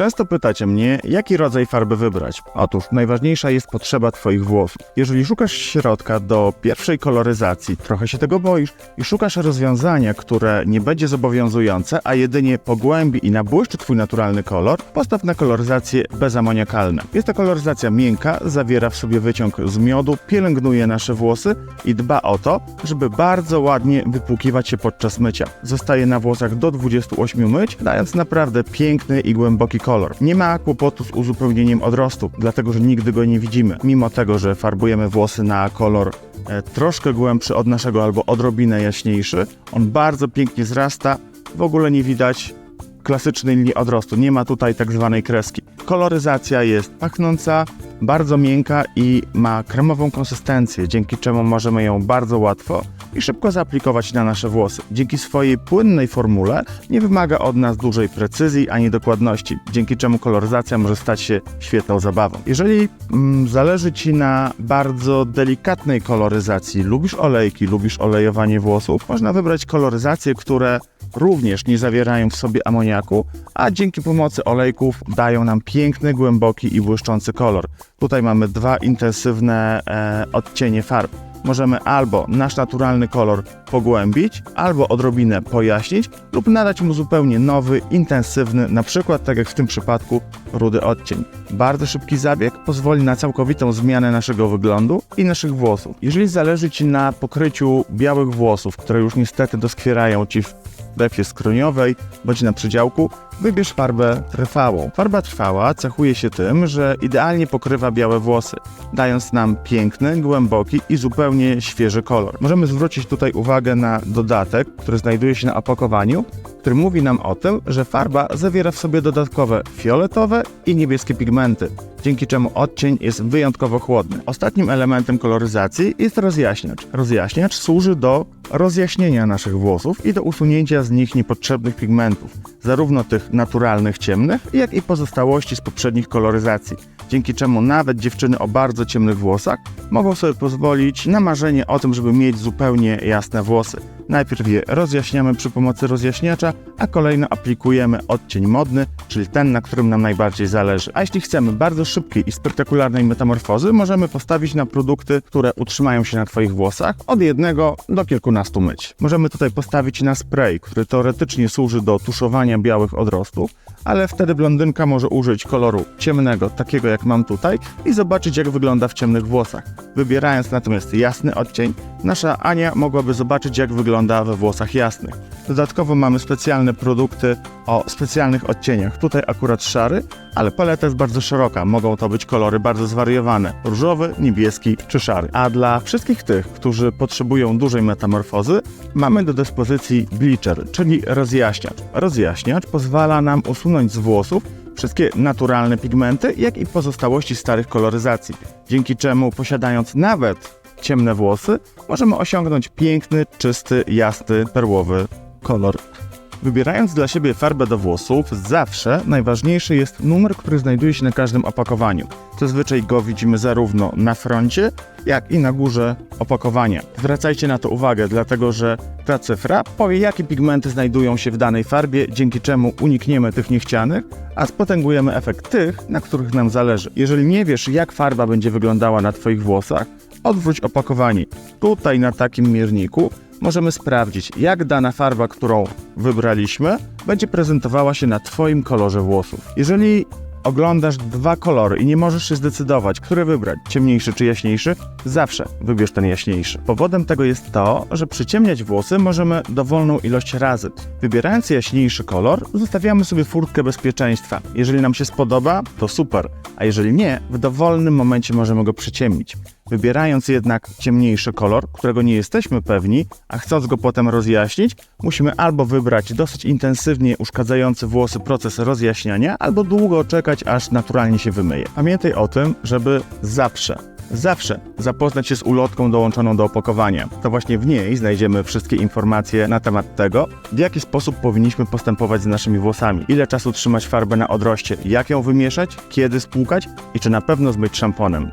Często pytacie mnie, jaki rodzaj farby wybrać. Otóż najważniejsza jest potrzeba Twoich włosów. Jeżeli szukasz środka do pierwszej koloryzacji, trochę się tego boisz i szukasz rozwiązania, które nie będzie zobowiązujące, a jedynie pogłębi i nabłyszczy Twój naturalny kolor, postaw na koloryzację bezamoniakalne. Jest to koloryzacja miękka, zawiera w sobie wyciąg z miodu, pielęgnuje nasze włosy i dba o to, żeby bardzo ładnie wypłukiwać się podczas mycia. Zostaje na włosach do 28 myć, dając naprawdę piękny i głęboki kolor. Nie ma kłopotu z uzupełnieniem odrostu, dlatego że nigdy go nie widzimy. Mimo tego, że farbujemy włosy na kolor e, troszkę głębszy od naszego albo odrobinę jaśniejszy, on bardzo pięknie zrasta, w ogóle nie widać klasycznej linii odrostu. Nie ma tutaj tak zwanej kreski. Koloryzacja jest pachnąca, bardzo miękka i ma kremową konsystencję, dzięki czemu możemy ją bardzo łatwo i szybko zaaplikować na nasze włosy. Dzięki swojej płynnej formule nie wymaga od nas dużej precyzji ani dokładności, dzięki czemu koloryzacja może stać się świetną zabawą. Jeżeli mm, zależy Ci na bardzo delikatnej koloryzacji, lubisz olejki, lubisz olejowanie włosów, można wybrać koloryzacje, które również nie zawierają w sobie amoniaku, a dzięki pomocy olejków dają nam piękny, głęboki i błyszczący kolor. Tutaj mamy dwa intensywne e, odcienie farb. Możemy albo nasz naturalny kolor pogłębić, albo odrobinę pojaśnić, lub nadać mu zupełnie nowy, intensywny, na przykład tak jak w tym przypadku, rudy odcień. Bardzo szybki zabieg pozwoli na całkowitą zmianę naszego wyglądu i naszych włosów. Jeżeli zależy Ci na pokryciu białych włosów, które już niestety doskwierają Ci w strefie skroniowej bądź na przydziałku, wybierz farbę trwałą. Farba trwała cechuje się tym, że idealnie pokrywa białe włosy, dając nam piękny, głęboki i zupełnie świeży kolor. Możemy zwrócić tutaj uwagę na dodatek, który znajduje się na opakowaniu, który mówi nam o tym, że farba zawiera w sobie dodatkowe fioletowe i niebieskie pigmenty, dzięki czemu odcień jest wyjątkowo chłodny. Ostatnim elementem koloryzacji jest rozjaśniacz. Rozjaśniacz służy do rozjaśnienia naszych włosów i do usunięcia z nich niepotrzebnych pigmentów, zarówno tych naturalnych ciemnych, jak i pozostałości z poprzednich koloryzacji, dzięki czemu nawet dziewczyny o bardzo ciemnych włosach mogą sobie pozwolić na marzenie o tym, żeby mieć zupełnie jasne włosy. Najpierw je rozjaśniamy przy pomocy rozjaśniacza, a kolejno aplikujemy odcień modny, czyli ten, na którym nam najbardziej zależy. A jeśli chcemy bardzo szybkiej i spektakularnej metamorfozy, możemy postawić na produkty, które utrzymają się na Twoich włosach od jednego do kilkunastu myć. Możemy tutaj postawić na spray, który teoretycznie służy do tuszowania białych odrostów, ale wtedy blondynka może użyć koloru ciemnego, takiego jak mam tutaj, i zobaczyć jak wygląda w ciemnych włosach. Wybierając natomiast jasny odcień, nasza Ania mogłaby zobaczyć jak wygląda we włosach jasnych. Dodatkowo mamy specjalne produkty o specjalnych odcieniach. Tutaj akurat szary, ale paleta jest bardzo szeroka. Mogą to być kolory bardzo zwariowane: różowy, niebieski czy szary. A dla wszystkich tych, którzy potrzebują dużej metamorfozy, mamy do dyspozycji bleacher, czyli rozjaśniacz. Rozjaśniacz pozwala nam usunąć z włosów wszystkie naturalne pigmenty, jak i pozostałości starych koloryzacji, dzięki czemu posiadając nawet ciemne włosy, możemy osiągnąć piękny, czysty, jasny, perłowy kolor. Wybierając dla siebie farbę do włosów, zawsze najważniejszy jest numer, który znajduje się na każdym opakowaniu. Zazwyczaj go widzimy zarówno na froncie, jak i na górze opakowania. Zwracajcie na to uwagę, dlatego że ta cyfra powie, jakie pigmenty znajdują się w danej farbie, dzięki czemu unikniemy tych niechcianych, a spotęgujemy efekt tych, na których nam zależy. Jeżeli nie wiesz, jak farba będzie wyglądała na Twoich włosach, odwróć opakowanie. Tutaj na takim mierniku możemy sprawdzić, jak dana farba, którą wybraliśmy, będzie prezentowała się na Twoim kolorze włosów. Jeżeli oglądasz dwa kolory i nie możesz się zdecydować, który wybrać, ciemniejszy czy jaśniejszy, zawsze wybierz ten jaśniejszy. Powodem tego jest to, że przyciemniać włosy możemy dowolną ilość razy. Wybierając jaśniejszy kolor, zostawiamy sobie furtkę bezpieczeństwa. Jeżeli nam się spodoba, to super, a jeżeli nie, w dowolnym momencie możemy go przyciemnić. Wybierając jednak ciemniejszy kolor, którego nie jesteśmy pewni, a chcąc go potem rozjaśnić, musimy albo wybrać dosyć intensywnie uszkadzający włosy proces rozjaśniania, albo długo czekać, aż naturalnie się wymyje. Pamiętaj o tym, żeby zawsze Zawsze zapoznać się z ulotką dołączoną do opakowania. To właśnie w niej znajdziemy wszystkie informacje na temat tego, w jaki sposób powinniśmy postępować z naszymi włosami, ile czasu trzymać farbę na odroście, jak ją wymieszać, kiedy spłukać i czy na pewno zmyć szamponem.